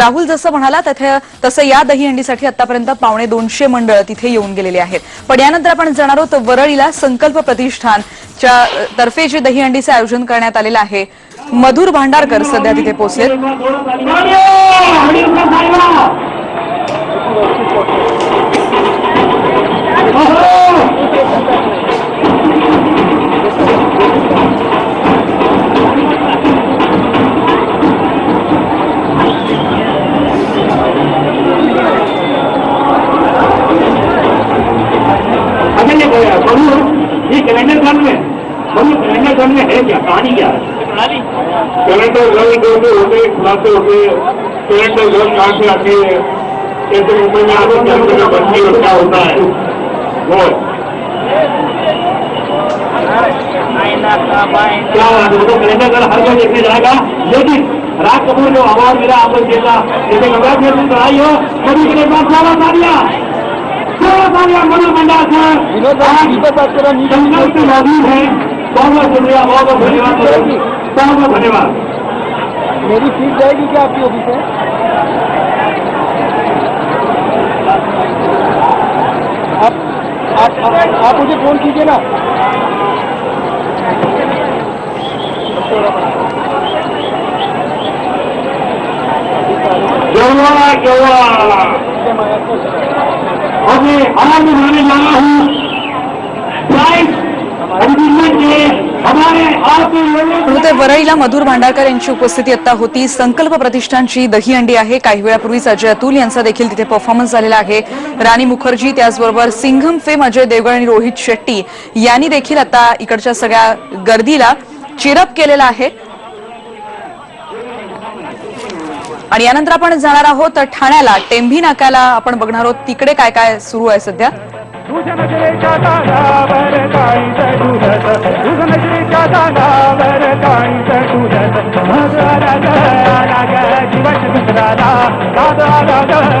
राहुल जसं म्हणाला तथे तसं या दहीहंडीसाठी आतापर्यंत पावणे दोनशे मंडळ तिथे येऊन गेलेले आहेत. पण यानंतर आपण जाणार आहोत वरळीला संकल्प प्रतिष्ठानच्या तर्फे जे दहीहंडीचं आयोजन करण्यात आलेलं आहे. मधुर भांडारकर सध्या तिथे पोहोचलेत. में है? क्या कहानी क्या है? कैलेंडर गन जो भी होते खुलासे होते कैलेंडर गन कहाँ से आती है? कैसे मुंबई में आगे क्या होता है? बंदी और क्या होता है? वो क्या बात है? वो तो कैलेंडर गन हर कोई देखने जाएगा। लेकिन राज कपूर जो अवार्ड मिला आपको जेला जैसे कंग्रेचुलेशन कराई हो सभी के लिए एक बार स्वागत आ दिया स्वागत आ दिया मनु विनोद बात करो, नीचे मौजूद है। बहुत बहुत शुक्रिया बहुत बहुत धन्यवाद। बहुत बहुत धन्यवाद। मेरी सीट जाएगी क्या आपकी ऑफ़िस से आप आप आप, आप मुझे फ़ोन कीजिए ना। केवड़ा केवड़ा और मैं आवाज़ उठाने जा हमारे वरळीला मधुर भांडारकर यांची उपस्थिती आता होती. संकल्प प्रतिष्ठानची दहीहंडी आहे. काही वेळापूर्वीच अजय अतुल यांचा देखील तिथे परफॉर्मन्स झालेला आहे. राणी मुखर्जी त्याचबरोबर सिंघम फेम अजय देवगण आणि रोहित शेट्टी यांनी देखील आता इकडच्या सगळ्या गर्दीला चिरप केलेला आहे. आणि यानंतर आपण जाणार आहोत ठाण्याला. टेंभी नाक्याला आपण बघणार आहोत. तिकडे काय काय सुरू आहे सध्या? दानावर कांत तुझ मजरा जीवच दुसराला दादा